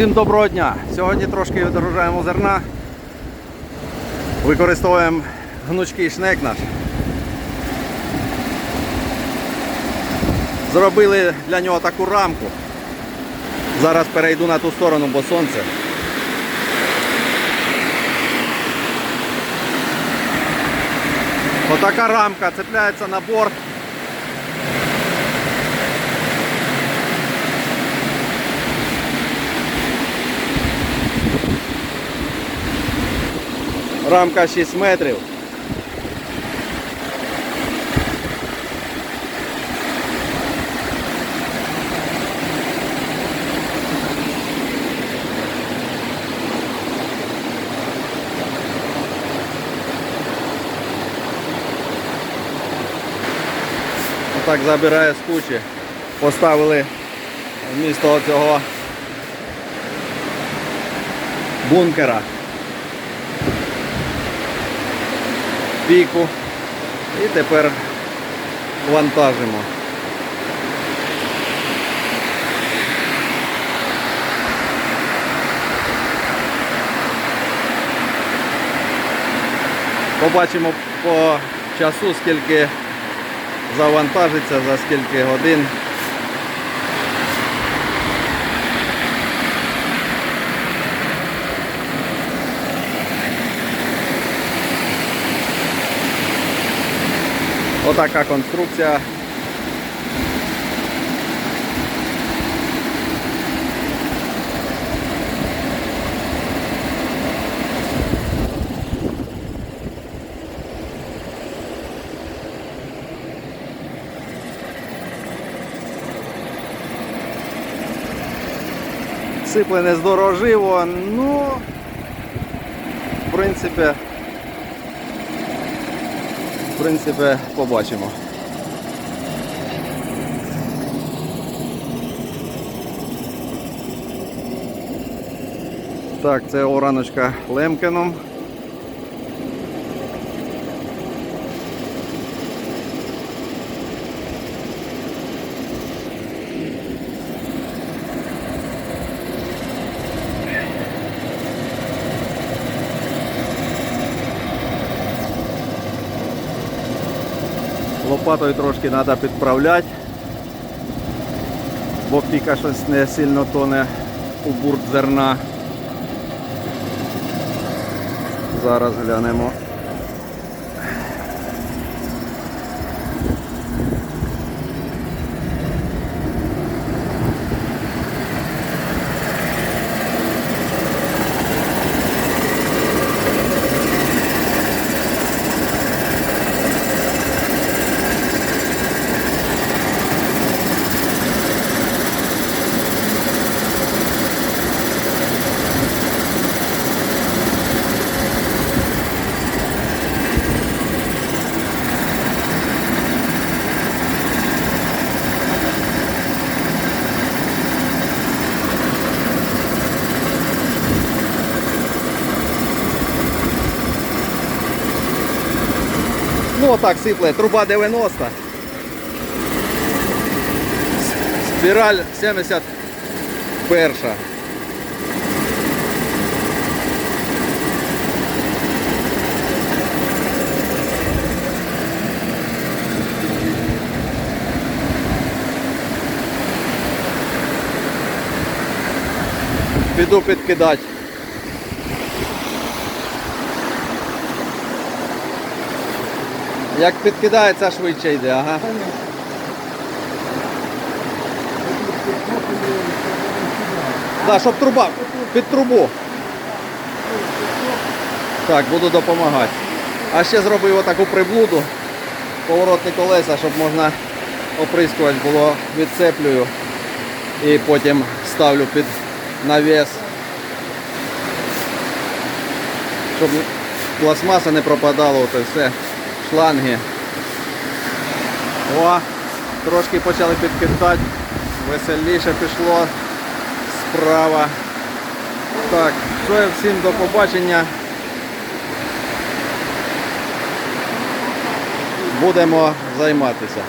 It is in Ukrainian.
Всім доброго дня! Сьогодні трошки дорожаємо зерна. Використовуємо гнучкий шнек наш. Зробили для нього таку рамку. Зараз перейду на ту сторону, бо сонце. Отака рамка цепляється на борт. Рамка 6 метрів. Отак забирає з кучі. Поставили вмісто цього бункера. Піку і тепер вантажимо. Побачимо по часу, скільки завантажиться, за скільки годин. Отака конструкція. Сипле не здороживо, ну в принципі в принципі, побачимо. Так, це ораночка Лемкеном. Лопатою трошки треба підправляти, бо піка щось не сильно тоне у бурт зерна. Зараз глянемо. Ну отак сипле, труба 90. Спіраль 71. Піду підкидати. Як підкидається, швидше йде, ага. Так, щоб труба, під трубу. Так, буду допомагати. А ще зробив отаку приблуду, поворотні колеса, щоб можна оприскувати було, відцеплюю і потім ставлю під навіс. Щоб пластмаса не пропадала, ото все шланги. О, трошки почали підкидати, веселіше пішло справа. Так, що я всім до побачення. Будемо займатися.